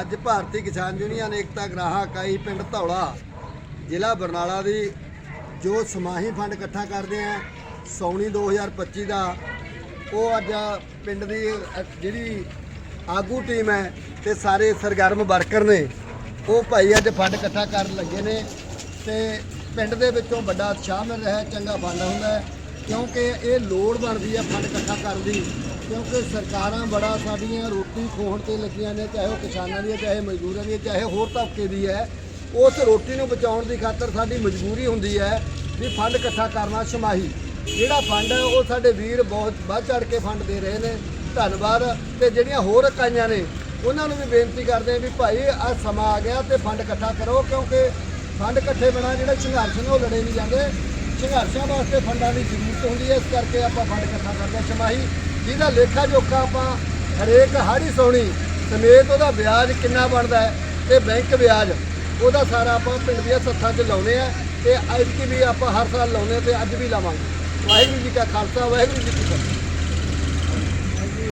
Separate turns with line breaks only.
ਅੱਜ ਭਾਰਤੀ ਕਿਸਾਨ ਯੂਨੀਅਨ, ਏਕਤਾ ਗ੍ਰਾਹਕ ਇਕਾਈ ਪਿੰਡ ਧੌਲਾ, ਜ਼ਿਲ੍ਹਾ ਬਰਨਾਲਾ ਦੀ, ਜੋ ਸਮਾਹੀ ਫੰਡ ਇਕੱਠਾ ਕਰਦੇ ਆ, ਸੌਣੀ 2025 ਦਾ, ਉਹ ਅੱਜ ਪਿੰਡ ਦੀ ਜਿਹੜੀ ਆਗੂ ਟੀਮ ਹੈ ਤੇ ਸਾਰੇ ਸਰਗਰਮ ਵਰਕਰ ਨੇ, ਉਹ ਭਾਈ ਅੱਜ ਫੰਡ ਇਕੱਠਾ ਕਰਨ ਲੱਗੇ ਨੇ ਤੇ ਪਿੰਡ ਦੇ ਵਿੱਚੋਂ ਵੱਡਾ ਉਤਸ਼ਾਹ ਮਿਲ ਰਿਹਾ, ਚੰਗਾ ਫੰਡ ਹੁੰਦਾ ਕਿਉਂਕਿ ਇਹ ਲੋੜ ਬਣਦੀ ਹੈ ਫੰਡ ਇਕੱਠਾ ਕਰਨ ਦੀ। ਕਿਉਂਕਿ ਸਰਕਾਰਾਂ ਬੜਾ ਸਾਡੀਆਂ ਰੋਟੀ ਖੋਹਣ ਤੇ ਲੱਗੀਆਂ ਨੇ, ਚਾਹੇ ਉਹ ਕਿਸਾਨਾਂ ਦੀ ਹੈ, ਚਾਹੇ ਮਜ਼ਦੂਰਾਂ ਦੀ ਹੈ, ਚਾਹੇ ਹੋਰ ਤਬਕੇ ਦੀ ਹੈ। ਉਸ ਰੋਟੀ ਨੂੰ ਬਚਾਉਣ ਦੀ ਖਾਤਰ ਸਾਡੀ ਮਜਬੂਰੀ ਹੁੰਦੀ ਹੈ ਵੀ ਫੰਡ ਇਕੱਠਾ ਕਰਨਾ ਸ਼ਮਾਹੀ ਜਿਹੜਾ ਫੰਡ ਹੈ, ਉਹ ਸਾਡੇ ਵੀਰ ਬਹੁਤ ਵੱਧ ਚੜ ਕੇ ਫੰਡ ਦੇ ਰਹੇ ਨੇ। ਧੰਨਵਾਦ। ਤੇ ਜਿਹੜੀਆਂ ਹੋਰ ਇਕਾਈਆਂ ਨੇ, ਉਹਨਾਂ ਨੂੰ ਵੀ ਬੇਨਤੀ ਕਰਦੇ ਆ ਵੀ ਭਾਈ ਆ ਸਮਾਂ ਆ ਗਿਆ ਤੇ ਫੰਡ ਇਕੱਠਾ ਕਰੋ, ਕਿਉਂਕਿ ਫੰਡ ਇਕੱਠੇ ਬਿਨਾਂ ਜਿਹੜੇ ਸੰਘਰਸ਼ ਨੇ, ਉਹ ਲੜੇ ਨਹੀਂ ਜਾਂਦੇ। ਸੰਘਰਸ਼ਾਂ ਵਾਸਤੇ ਫੰਡਾਂ ਦੀ ਜ਼ਰੂਰਤ ਹੁੰਦੀ ਹੈ, ਇਸ ਕਰਕੇ ਆਪਾਂ ਫੰਡ ਇਕੱਠਾ ਕਰਦੇ ਹਾਂ ਛਮਾਹੀ। ਜਿਹਦਾ ਲੇਖਾ ਜੋਖਾ ਆਪਾਂ ਹਰੇਕ ਹਾੜੀ ਸੋਣੀ, ਸਮੇਤ ਉਹਦਾ ਵਿਆਜ ਕਿੰਨਾ ਬਣਦਾ ਹੈ ਤੇ ਬੈਂਕ ਵਿਆਜ, ਉਹਦਾ ਸਾਰਾ ਆਪਾਂ ਪਿੰਡ ਦੀਆਂ ਸੱਥਾਂ 'ਚ ਲਾਉਨੇ ਆ ਤੇ ਐਤਕੀ ਵੀ ਆਪਾਂ ਹਰ ਸਾਲ ਲਾਉਨੇ ਤੇ ਅੱਜ ਵੀ ਲਾਵਾਂਗੇ। ਵਾਹਿਗੁਰੂ ਜੀ ਕਾ ਖਾਲਸਾ, ਵਾਹਿਗੁਰੂ ਜੀ ਕੀ ਫਤਿਹ।